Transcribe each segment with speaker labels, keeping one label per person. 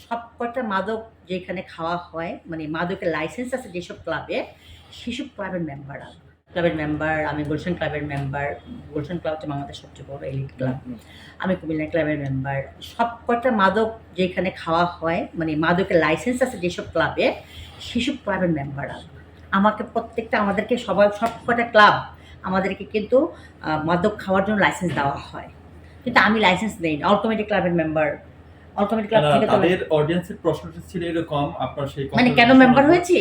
Speaker 1: সব কটা মাদক যেখানে খাওয়া হয় মানে মাদকের লাইসেন্স আছে যেসব ক্লাবে সেসব ক্লাবের মেম্বার ক্লাবের মেম্বার আমি গুলশান ক্লাবের মেম্বার গুলশান ক্লাব হচ্ছে বাংলাদেশ সবচেয়ে বড় এলিট ক্লাব আমি কুমিল্লা ক্লাবের মেম্বার সব কটা মাদক যেখানে খাওয়া হয় মানে মাদকের লাইসেন্স আছে যেসব ক্লাবে সেসব ক্লাবের মেম্বার আমি আমাকে প্রত্যেকটা আমাদেরকে সবাই সব কটা ক্লাব আমাদেরকে কিন্তু মাদক খাওয়ার জন্য লাইসেন্স দেওয়া হয়। কিন্তু আমি লাইসেন্স নেই অল কমিটি ক্লাবের মেম্বার অল ক্লাব থেকে
Speaker 2: তাদের অডিয়েন্সের প্রশ্নটা ছিল এরকম আপনার সেই
Speaker 1: মানে কেন মেম্বার হয়েছি?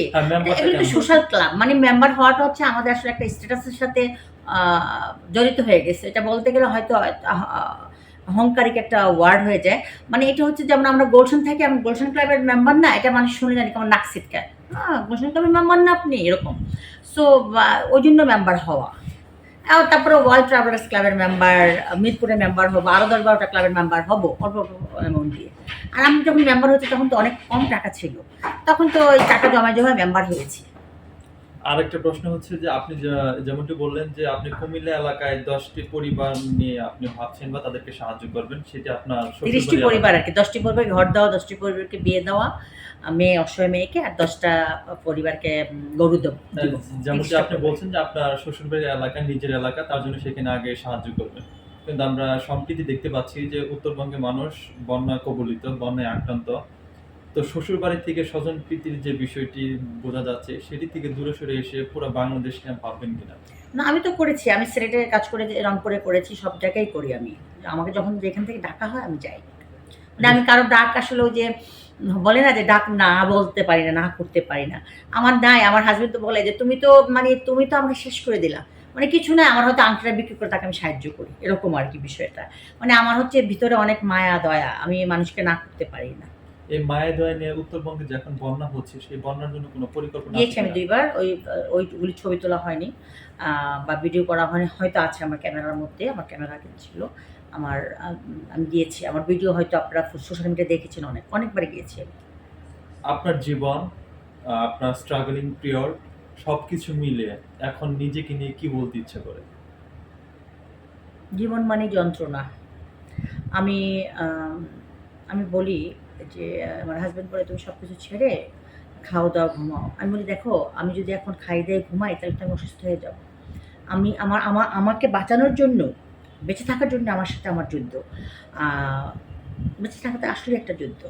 Speaker 2: হ্যাঁ,
Speaker 1: এগুলো সোশ্যাল ক্লাব মানে মেম্বার হওয়াটা হচ্ছে আমাদের আসলে একটা স্ট্যাটাসের সাথে আহ, জড়িত হয়ে গেছে। এটা বলতে গেলে হয়তো অহংকারিক একটা ওয়ার্ড হয়ে যায়। মানে এটা হচ্ছে যেমন আমরা গোলশান থাকি আমি গোলশান ক্লাবের মেম্বার না এটা মানুষ শুনে জানি কেমন নাক সিটকায় হ্যাঁ গোলশান ক্লাবের মেম্বার না আপনি এরকম। সো ওই জন্য মেম্বার হওয়া। তারপরে ওয়ার্ল্ড ট্রাভেলার্স ক্লাবের মেম্বার মিরপুরের মেম্বার হব আরও দশ বারোটা ক্লাবের মেম্বার হব, অল্প অল্প অ্যামাউন্ট দিয়ে। আর আমি যখন মেম্বার হচ্ছি তখন তো অনেক কম টাকা ছিল। তখন তো ওই টাকা জমা জমা মেম্বার হয়েছি।
Speaker 2: আরেকটা প্রশ্ন হচ্ছে যে আপনি যেমনটি বললেন যে আপনি কুমিল্লা এলাকায় দশটি পরিবার নিয়ে আপনি ভাবছেন বা তাদেরকে সাহায্য করবেন সেটা আপনার
Speaker 1: তিরিশটি পরিবার আর কি। দশটি পরিবার ঘর দেওয়া দশটি পরিবারকে বিয়ে দেওয়া মেয়ে অসহায় মেয়েকে আর দশটা পরিবারকে গরু দেব দিব।
Speaker 2: যেমনটি আপনি বলছেন যে আপনার শ্বশুরবাড়ির এলাকা নিজের এলাকা তার জন্য সেখানে আগে সাহায্য করবেন। কিন্তু আমরা সম্প্রতি দেখতে পাচ্ছি যে উত্তরবঙ্গে মানুষ বন্যা কবলিত বন্যায় আক্রান্ত। তো শ্বশুর বাড়ি থেকে স্বজন প্রীতির যে বিষয়টি বোঝা যাচ্ছে, সেটি থেকে দূরে সরে এসে পুরো বাংলাদেশ ক্যাম্প ভাববেন কিনা?
Speaker 1: না, আমি তো করেছি। আমি সিলেটে কাজ করে, রংপুরে করেছি, সব জায়গায় করি আমি। আমাকে যখন যেখান থেকে ডাকা হয়, আমি যাই। মানে আমি কারও ডাক আসলে যে বলে না যে ডাক না বলতে পারি না না করতে পারি না। আমার নাই, আমার হাজবেন্ড তো বলে যে, তুমি তো মানে তুমি তো আমাকে শেষ করে দিলা। মানে কিছু না আমার হয়তো আংটিটা বিক্রি করে তাকে আমি সাহায্য করি। এরকম আর কি বিষয়টা। মানে আমার হচ্ছে ভিতরে অনেক মায়া, দয়া। আমি মানুষকে না করতে পারি না।
Speaker 2: এই মায়ের দয়া নিয়ে উত্তরবঙ্গে যখন বন্যা হচ্ছে সেই বন্যার জন্য কোনো পরিকল্পনা
Speaker 1: গিয়েছি আমি? দুইবার ওই ওইগুলি ছবি তোলা হয়নি বা ভিডিও করা হয়নি হয়তো আছে আমার ক্যামেরার মধ্যে আমার ক্যামেরা ছিল আমার আমি গিয়েছি আমার ভিডিও হয়তো আপনারা সোশ্যাল মিডিয়া দেখেছেন অনেক অনেকবার গিয়েছি আমি।
Speaker 2: আপনার জীবন আপনার স্ট্রাগলিং পিরিয়ড সবকিছু মিলে এখন নিজেকে নিয়ে কি বলতে ইচ্ছে করে?
Speaker 1: জীবন মানে যন্ত্রণা। আমি আমি বলি যে, আমার হাজব্যান্ড বলে, তুমি সব কিছু ছেড়ে খাওয়া দাওয়া ঘুমাও। আমি বলি, দেখো, আমি যদি এখন খাই দিয়ে ঘুমাই, তাহলে তো আমি অসুস্থ হয়ে যাব। আমি, আমার আমার, আমাকে বাঁচানোর জন্য, বেঁচে থাকার জন্য আমার সাথে আমার যুদ্ধ। বেঁচে থাকাতে আসলে একটা যুদ্ধ।